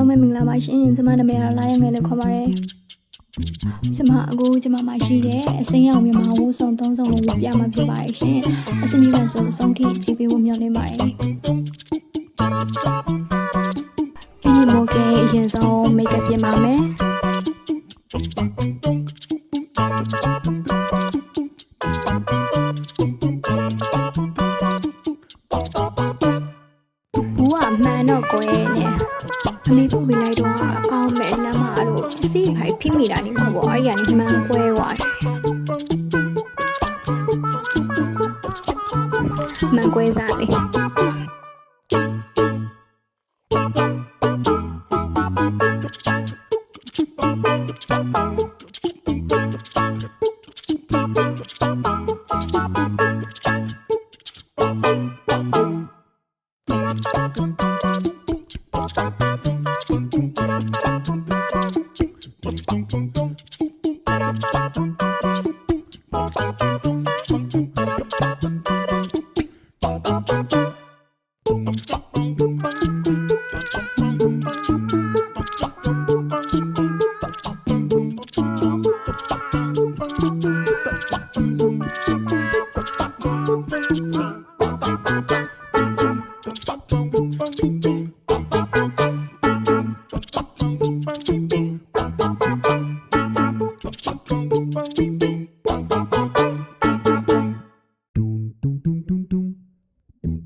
လုံးပဲမင်္ဂလာပါရှင်ကျမနာမည်ကတော့လာရငယ်လို့ခေါ်ပါတယ်ကျမအခုကျမမှာရှိတဲ့အစိမ်းရောင်မြန်မာဝူဆောင်သုံးဆောင်ကိုပြမှာဖြစ်ပါတယ်ရှင်အစမီကဆိုအဆုံးထိကြည့်ပေးဖို့မျှော်လင့်ပါတယ်ပြီးရင်မို့ကဲအရင်ဆုံးမိတ်ကပ်ပြင်ပါမယ် စ္စည်းဖိုင်ဖိမိတာနေမှာပေါ့အဲ့ဒီကနေမှန်ကွဲသွားတယ် Bum, bum, bum,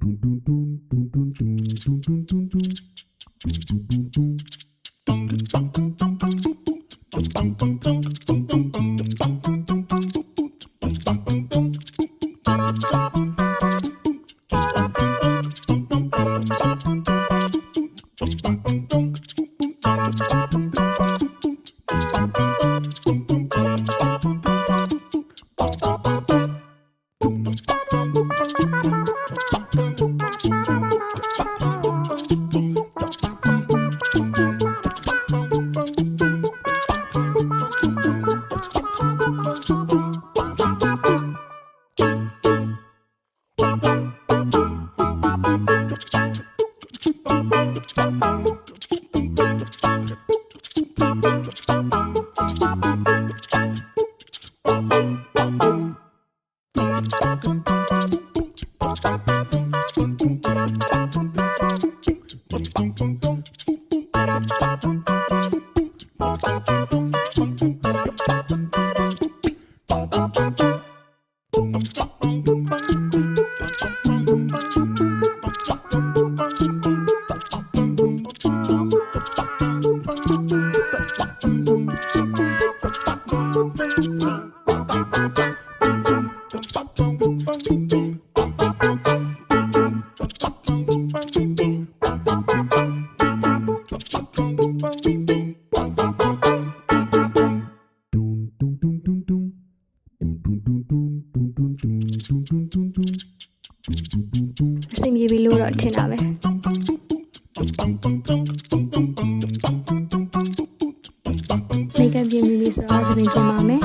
Bum, bum, bum, bum. Thank you. အဆင်ပြေပြီလို့တော့ထင်တာပဲမိတ်ကပ်ပြင်ပြီဆိုတော့သပင်ပြင်ပါမယ်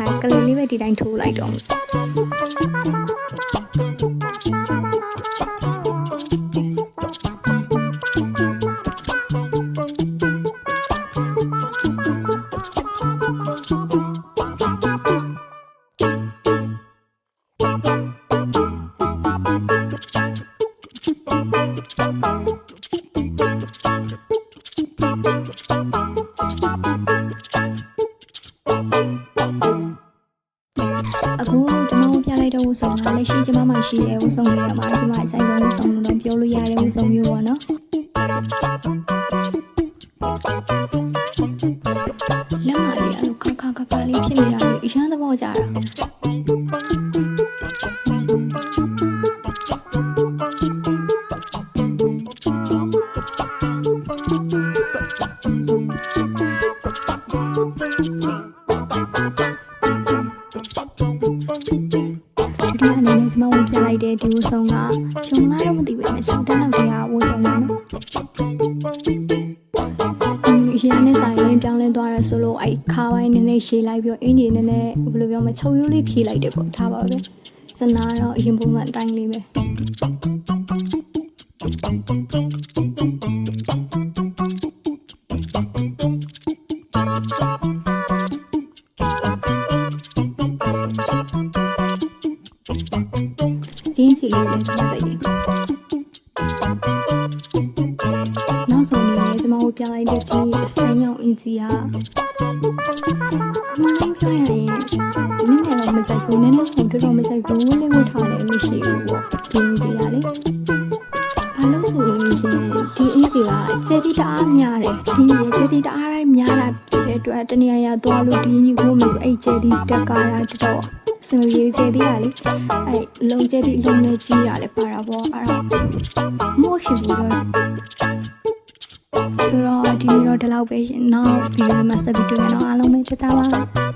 အဲကလေးလေးပဲဒီတိုင်းထိုးလိုက်တော့ ရှိတဲ့ဝတ်စုံတွေမှာကျမအဆိုင်ဆုံးဝတ်စုံလို့တော့ပြောလို့ရတဲ့ဝတ်စုံမျိုးပေါ့နော်လက်မလေးအဲ့လိုခါခါခါခါလေးဖြစ်နေတာလေအရန်သဘောကြတာဒု တဲ့ဒီဝတ်စုံကဂျုံလာတော့မသိပဲမစတန်းတော့ပြရဝတ်စုံပါနော်အင်းရေနဲ့ဆိုင်ရင်ပြောင်းလဲသွားရဲဆိုလို့အဲ့ခါပိုင်းနည်းနည်းရှည်လိုက်ပြီးတော့အင်ဂျင်နည်းနည်းဘယ်လိုပြောမလဲချုပ်ရိုးလေးဖြည့်လိုက်တယ်ပေါ့ထားပါပဲစနာတော့အရင်ပုံစံအတိုင်းလေးပဲဒီ အင်ဂျင်လေးလည်းစမစိတ်တယ်နောက်ဆုံးအနေနဲ့ကျွန်မတို့ပြလိုက်တဲ့ဒီအစမ်းရောင်အင်ဂျီကအမှန်တိုင်းပြောရရင်နင်းတယ်တော့မကြိုက်ဘူးနည်းနည်းခုံတော်တော်မကြိုက်ဘူးလေးဝတ်ထားတယ်မရှိဘူးပေါ့ဒီအင်ဂျီကလေဘာလို့ဆိုလို့ရှင်ဒီအင်ဂျီကကျေတီတအားများတယ်ဒီရေကျေတီတအားတိုင်းများတာဖြစ်တဲ့အတွက်တနေရာရာသွားလို့ဒီညီကိုမယ်ဆိုအဲ့ကျေတီတက်ကားတာတော်တော် စင်ရီကျေတီကလေအဲ့လုံးကျေတီလုံးနဲ့ကြီးတာလေပါတာပေါ့အဲ့တော့မို့ရှိဘူးတော့ဆိုတော့ဒီနေ့တော့ဒီလောက်ပဲရှင်နောက်ဗီဒီယိုမှာဆက်ပြီးတွေ့မယ်နော်အားလုံးပဲတတားပါ